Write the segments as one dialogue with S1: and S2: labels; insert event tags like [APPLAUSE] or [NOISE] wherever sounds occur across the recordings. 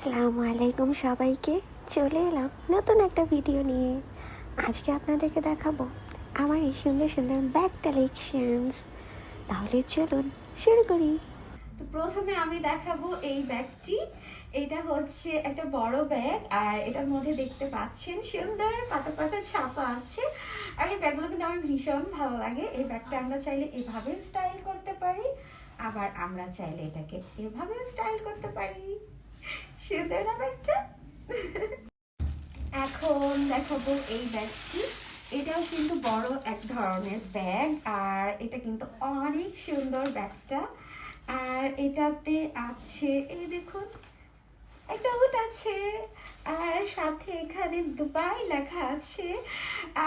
S1: আসসালামু আলাইকুম সবাইকে। চলে এলাম নতুন একটা ভিডিও নিয়ে। আজকে আপনাদেরকে দেখাবো আমার এই সুন্দর সুন্দর ব্যাগ কালেকশনস তাহলে চলুন শুরু করি।
S2: তো প্রথমে আমি দেখাবো এই ব্যাগটি। এটা হচ্ছে একটা বড় ব্যাগ আর এটার মধ্যে দেখতে পাচ্ছেন সুন্দর পাতা পাতা ছাপা আছে। আর এই ব্যাগগুলো কিন্তু আমার ভীষণ ভালো লাগে। এই ব্যাগটা আমরা চাইলে এভাবে স্টাইল করতে পারি, আবার আমরা চাইলে এটাকে এভাবে স্টাইল করতে পারি। সুন্দর না ব্যাগটা? এখন দেখাবো এই ব্যাগটি। এটাও কিন্তু বড় এক ধরনের ব্যাগ, আর এটা কিন্তু অনেক সুন্দর ব্যাগটা। আর এটাতে আছে, এই দেখুন, একটা উট আছে, আর সাথে এখানে দুবাই লেখা আছে।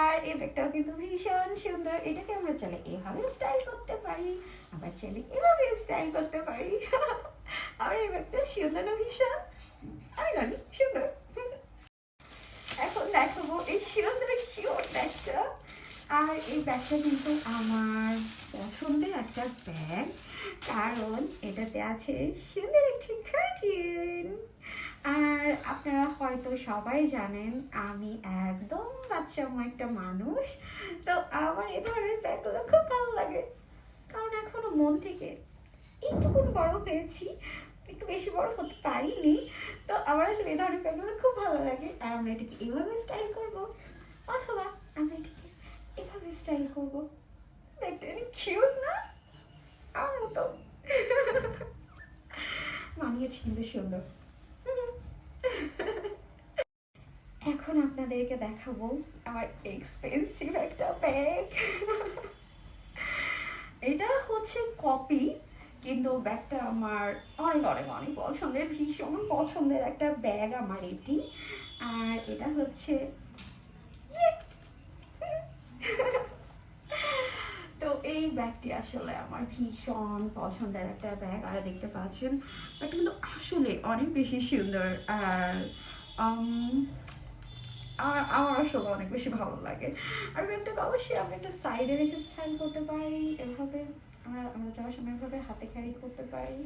S2: আর এই ব্যাগটাও কিন্তু ভীষণ সুন্দর। এটাকে আমরা চলে এভাবে স্টাইল করতে পারি, আবার চলে এভাবে স্টাইল করতে পারি। [LAUGHS] আর এই ব্যাগটা সুন্দর না ভীষণ আমি জানি সুন্দর এখন দেখাবো এই সুন্দর কিউট ব্যাগটা। আর এই ব্যাগটা কিন্তু আমার পছন্দের একটা ব্যাগ, কারণ এটাতে আছে সুন্দর একটি কার্টিন আর আপনারা হয়তো সবাই জানেন, আমি একদম বাচ্চামো একটা মানুষ। তো আমার এই ধরনের ব্যাগগুলো খুব ভালো লাগে। কারণ এখনও মন থেকে একটুকুন বড় হয়েছি। একটু বেশি বড় হতে পারিনি। তো আমার আসলে এই ধরনের ব্যাগগুলো খুব ভালো লাগে। আর আমরা এটাকে এভাবে স্টাইল করব? অথবা আমরা এটাকে এভাবে স্টাইল করব? দেখতে কিউট না? আমার মতো। মানিয়েছে কিন্তু সুন্দর। এখন আপনাদেরকে দেখাবো আমার এক্সপেন্সিভ একটা ব্যাগ এটা হচ্ছে কপি কিন্তু ব্যাগটা আমার অনেক অনেক অনেক পছন্দের, ভীষণ পছন্দের একটা ব্যাগ আমার এটি। আর এটা হচ্ছে [LAUGHS] তো এই ব্যাগটি আসলে আমার ভীষণ পছন্দের একটা ব্যাগ, আর দেখতে পাচ্ছেন, ব্যাগটা কিন্তু আসলে অনেক বেশি সুন্দর, আর আর আমার আসলে অনেক বেশি ভালো লাগে। আর ব্যাগটাকে অবশ্যই আমরা একটা সাইডে রেখে স্ট্যান্ড করতে পারি, এভাবে। আমরা আমরা যাওয়ার সময় এভাবে হাতে ক্যারি করতে পারি,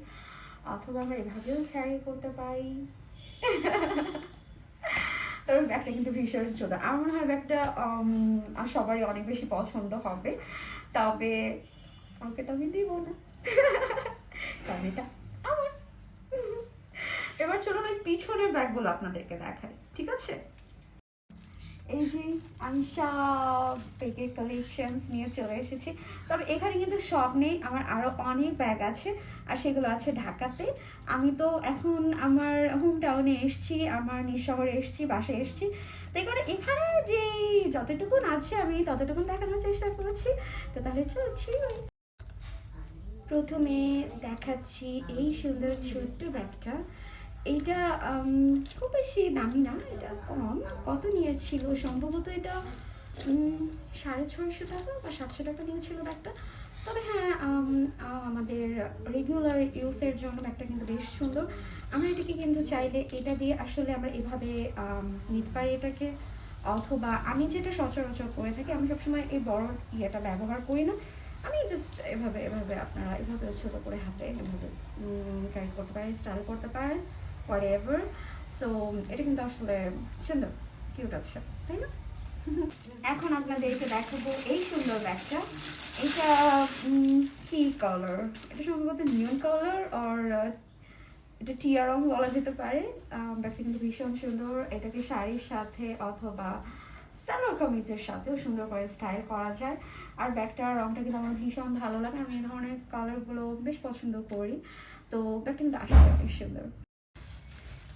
S2: অথবা আমরা এভাবেও ক্যারি করতে পারি। তবে ব্যাগটা কিন্তু ভীষণ ছোট। আমার মনে হয় ব্যাগটা সবারই অনেক বেশি পছন্দ হবে। তবে, ওকে তো আমি দিব না। কারণ এটা আমার। এবার চলুন ওই পিছনের ব্যাগগুলো আপনাদেরকে দেখাই। ঠিক আছে? এই যে আমি সব ব্যাগের কালেকশনস নিয়ে চলে এসেছি। তবে এখানে কিন্তু সব নেই, আমার আরও অনেক ব্যাগ আছে, আর সেগুলো আছে ঢাকাতে। আমি তো এখন আমার হোম টাউনে এসছি, আমার নিজ শহরে এসছি বাসে এসছি। তাই করে এখানে যে যতটুকুন আছে, আমি ততটুকুন দেখানোর চেষ্টা করছি। তো তাহলে চলছি। প্রথমে দেখাচ্ছি এই সুন্দর ছোট্ট ব্যাগটা এইটা খুব বেশি দামি না, এটা কম। কত নিয়েছিল? সম্ভবত এটা সাড়ে ছয়শো টাকা বা সাতশো টাকা নিয়েছিল ব্যাগটা। তবে হ্যাঁ আমাদের রেগুলার ইউজের জন্য ব্যাগটা কিন্তু বেশ সুন্দর। আমরা এটাকে কিন্তু চাইলে এটা দিয়ে আসলে আমরা এভাবে নিতে পারি এটাকে, অথবা আমি যেটা সচরাচর করে থাকি, আমি সবসময় এই বড় ইয়েটা ব্যবহার করি না। আমি জাস্ট এভাবে এভাবে আপনারা এভাবে ছোটো করে হাতে এভাবে ক্যারি করতে পারেন স্টাইল করতে পারেন। হোয়াট এভার সো এটা কিন্তু আসলে সুন্দর কিউট আছে, তাই না? এখন আপনাদেরকে দেখাবো এই সুন্দর ব্যাগটা। এটা কি কালার এটা সম্ভবত নিয়ন কালার আর এটা টিয়া রং বলা যেতে পারে। ব্যাগটা কিন্তু ভীষণ সুন্দর। এটাকে শাড়ির সাথে অথবা সালোয়ার কামিজের সাথেও সুন্দর করে স্টাইল করা যায়। আর ব্যাগটার রংটা কিন্তু আমার ভীষণ ভালো লাগে। আমি এই ধরনের কালারগুলো বেশ পছন্দ করি। তো ব্যাগ কিন্তু আসলে অনেক সুন্দর।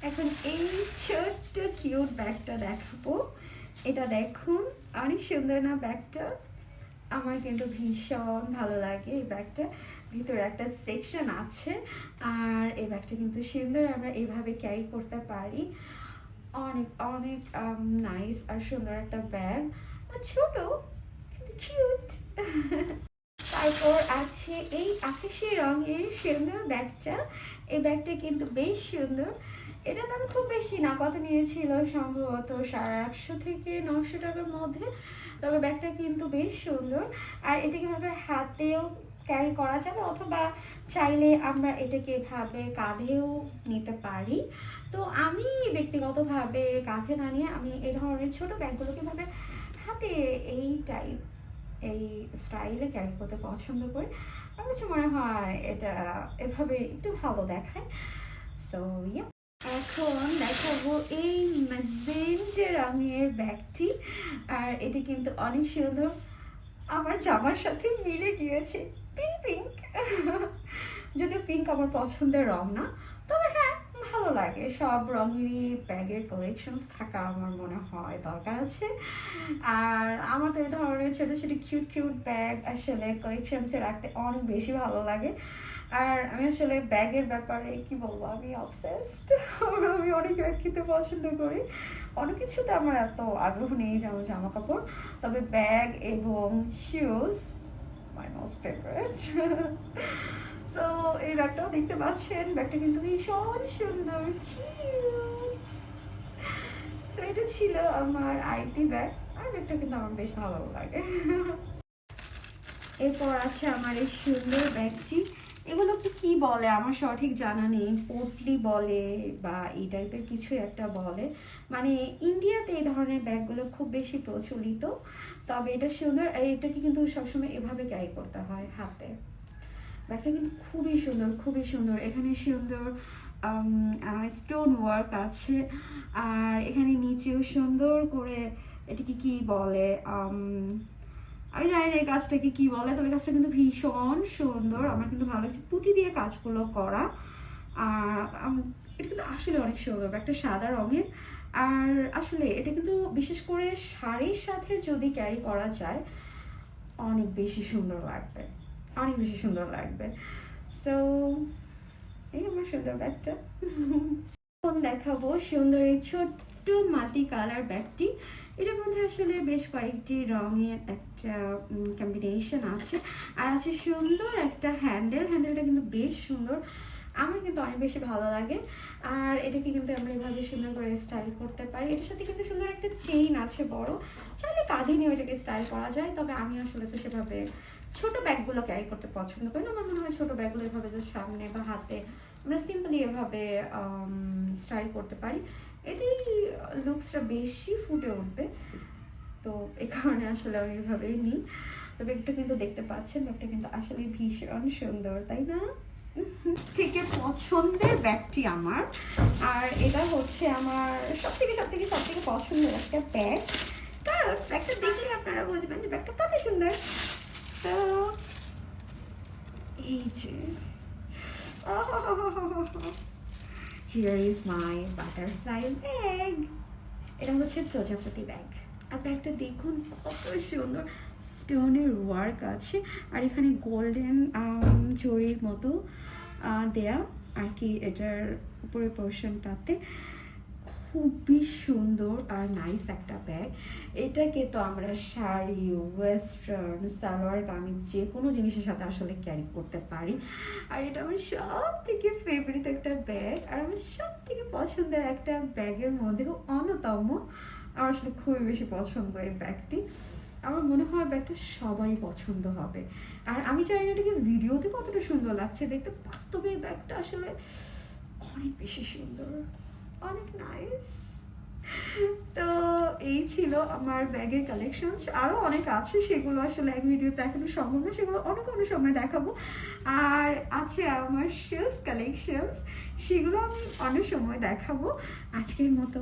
S2: এখন এই ছোট্ট কিউট ব্যাগটা দেখাবো। এটা দেখুন, অনেক সুন্দর না ব্যাগটা আমার কিন্তু ভীষণ ভালো লাগে এই ব্যাগটা ভিতরে একটা সেকশন আছে, আর এই ব্যাগটা কিন্তু সুন্দর আমরা এইভাবে ক্যারি করতে পারি। অনেক অনেক নাইস আর সুন্দর একটা ব্যাগ ছোট, কিন্তু কিউট [LAUGHS] তারপর আছে এই আকাশি রঙের সুন্দর ব্যাগটা। এই ব্যাগটা কিন্তু বেশ সুন্দর। এটা দাম খুব বেশি না, কত নিয়েছিল সম্ভবত? সাড়ে আটশো থেকে নশো টাকার মধ্যে। তবে ব্যাগটা কিন্তু বেশ সুন্দর। আর এটা ভাবে হাতেও ক্যারি করা যাবে অথবা চাইলে আমরা এটাকে এভাবে কাঁধেও নিতে পারি? তো আমি ব্যক্তিগতভাবে কাঁধে না নিয়ে আমি এই ধরনের ছোট ব্যাগগুলোকে ভাবে হাতে এই টাইপ এই স্টাইলে ক্যারি করতে পছন্দ করি। আমার কাছে মনে হয় এটা এভাবে একটু ভালো দেখায়। সো ইয়া এখন দেখাবো এই ম্যাজেন্টে রঙের ব্যাগটি। আর এটি কিন্তু অনেক সুন্দর। আমার জামার সাথে মিলে গিয়েছে। পিঙ্ক পিঙ্ক [LAUGHS] যদিও পিঙ্ক আমার পছন্দের রং না। ভালো লাগে। সব রঙেরই ব্যাগের কালেকশনস থাকা আমার মনে হয় দরকার আছে। আর আমার তো এই ধরনের ছোটো ছোটো কিউট কিউট ব্যাগ আসলে কালেকশনসে রাখতে অনেক বেশি ভালো লাগে। আর আমি আসলে ব্যাগের ব্যাপারে কি বলব, আমি অবসেসড আমি অনেক ব্যাগ খেতে পছন্দ করি। অনেক কিছুতে আমার এত আগ্রহ নেই যেমন জামা কাপড় তবে ব্যাগ এবং shoes my most favourite so এই ব্যাগটাও দেখতে পাচ্ছেন। ব্যাগটা কিন্তু ভীষণ সুন্দর তো এটা ছিল আমার আইটি ব্যাগ। আর ব্যাগটা কিন্তু আমার বেশ ভালো লাগে। এরপর আছে আমার এই সুন্দর ব্যাগটি। এগুলোকে কি বলে? আমার সঠিক জানা নেই। পোটলি বলে বা এই টাইপের কিছু একটা বলে। মানে ইন্ডিয়াতে এই ধরনের ব্যাগগুলো খুব বেশি প্রচলিত। তবে এটা সুন্দর এটাকে কিন্তু সবসময় এভাবে ক্যারি করতে হয় হাতে। ব্যাগটা কিন্তু খুবই সুন্দর খুবই সুন্দর। এখানে সুন্দর স্টোন ওয়ার্ক আছে। আর এখানে নিচেও সুন্দর করে এটাকে কি বলে আমি জানি না এই কাজটাকে কি বলে, তবে কাজটা কিন্তু ভীষণ সুন্দর। আমার কিন্তু ভালো লাগছে পুঁতি দিয়ে কাজগুলো করা। আর এটা কিন্তু আসলে অনেক সুন্দর একটা সাদা রঙের। আর আসলে এটা কিন্তু বিশেষ করে শাড়ির সাথে যদি ক্যারি করা যায়, অনেক বেশি সুন্দর লাগবে। অনেক বেশি সুন্দর লাগবে। সো এই আমার সুন্দর ব্যাগটা। এখন দেখাবো সুন্দর এই ছোট্ট মাটি কালার ব্যাগটি। এটার মধ্যে আসলে বেশ কয়েকটি রঙের একটা কম্বিনেশন আছে। আর আছে সুন্দর একটা হ্যান্ডেল হ্যান্ডেলটা কিন্তু বেশ সুন্দর। আমার কিন্তু অনেক বেশি ভালো লাগে। আর এটাকে কিন্তু আমরা এভাবে সুন্দর করে স্টাইল করতে পারি। এটার সাথে কিন্তু সুন্দর একটা চেইন আছে বড়। চাইলে কাঁধে নিয়ে ওইটাকে স্টাইল করা যায়, তবে আমি আসলে তো সেভাবে ছোট ব্যাগগুলো ক্যারি করতে পছন্দ করি না। আমার মনে হয় ছোটো ব্যাগগুলো এভাবে যে সামনে বা হাতে আমরা সিম্পলি এভাবে স্টাইল করতে পারি। এতেই লুকসটা বেশি ফুটে উঠবে। তো এই কারণে আসলে আমি এভাবেই নিই। তো ব্যাগটা কিন্তু দেখতে পাচ্ছেন, ব্যাগটা কিন্তু আসলে ভীষণ সুন্দর, তাই না? থেকে পছন্দের ব্যাগটি আমার। আর এটা হচ্ছে আমার সব থেকে সব থেকে সব থেকে পছন্দের একটা ব্যাগ। কারণ ব্যাগটা দেখলে আপনারা বুঝবেন যে ব্যাগটা কত সুন্দর। তো এই যে। Here is my butterfly bag এটা হচ্ছে প্রজাপতি ব্যাগ। আর ব্যাগটা দেখুন কত সুন্দর। স্টোনের ওয়ার্ক আছে। আর এখানে গোল্ডেন জরির মতো দেয়া আর কি এটার উপরের পোর্শনটাতে খুবই সুন্দর আর নাইস একটা ব্যাগ এটাকে তো আমরা শাড়ি ওয়েস্টার্ন সালোয়ার কামিজ যে কোনো জিনিসের সাথে আসলে ক্যারি করতে পারি। আর এটা আমার সব থেকে ফেভারিট একটা ব্যাগ আর আমার সব থেকে পছন্দের একটা ব্যাগের মধ্যেও অন্যতম, আমার আসলে খুবই বেশি পছন্দ এই ব্যাগটি আমার মনে হয় ব্যাগটা সবারই পছন্দ হবে। আর আমি জানি না এটাকে ভিডিওতে কতটা সুন্দর লাগছে। দেখতে বাস্তবে ব্যাগটা আসলে অনেক বেশি সুন্দর। অনেক নাইস তো এই ছিল আমার ব্যাগের কালেকশন আরও অনেক আছে, সেগুলো আসলে এক ভিডিওতে দেখানো সম্ভব না, সেগুলো অনেক অনেক সময় দেখাবো। আর আছে আমার শুজ কালেকশনস সেগুলো আমি অনেক সময় দেখাবো। আজকের মতো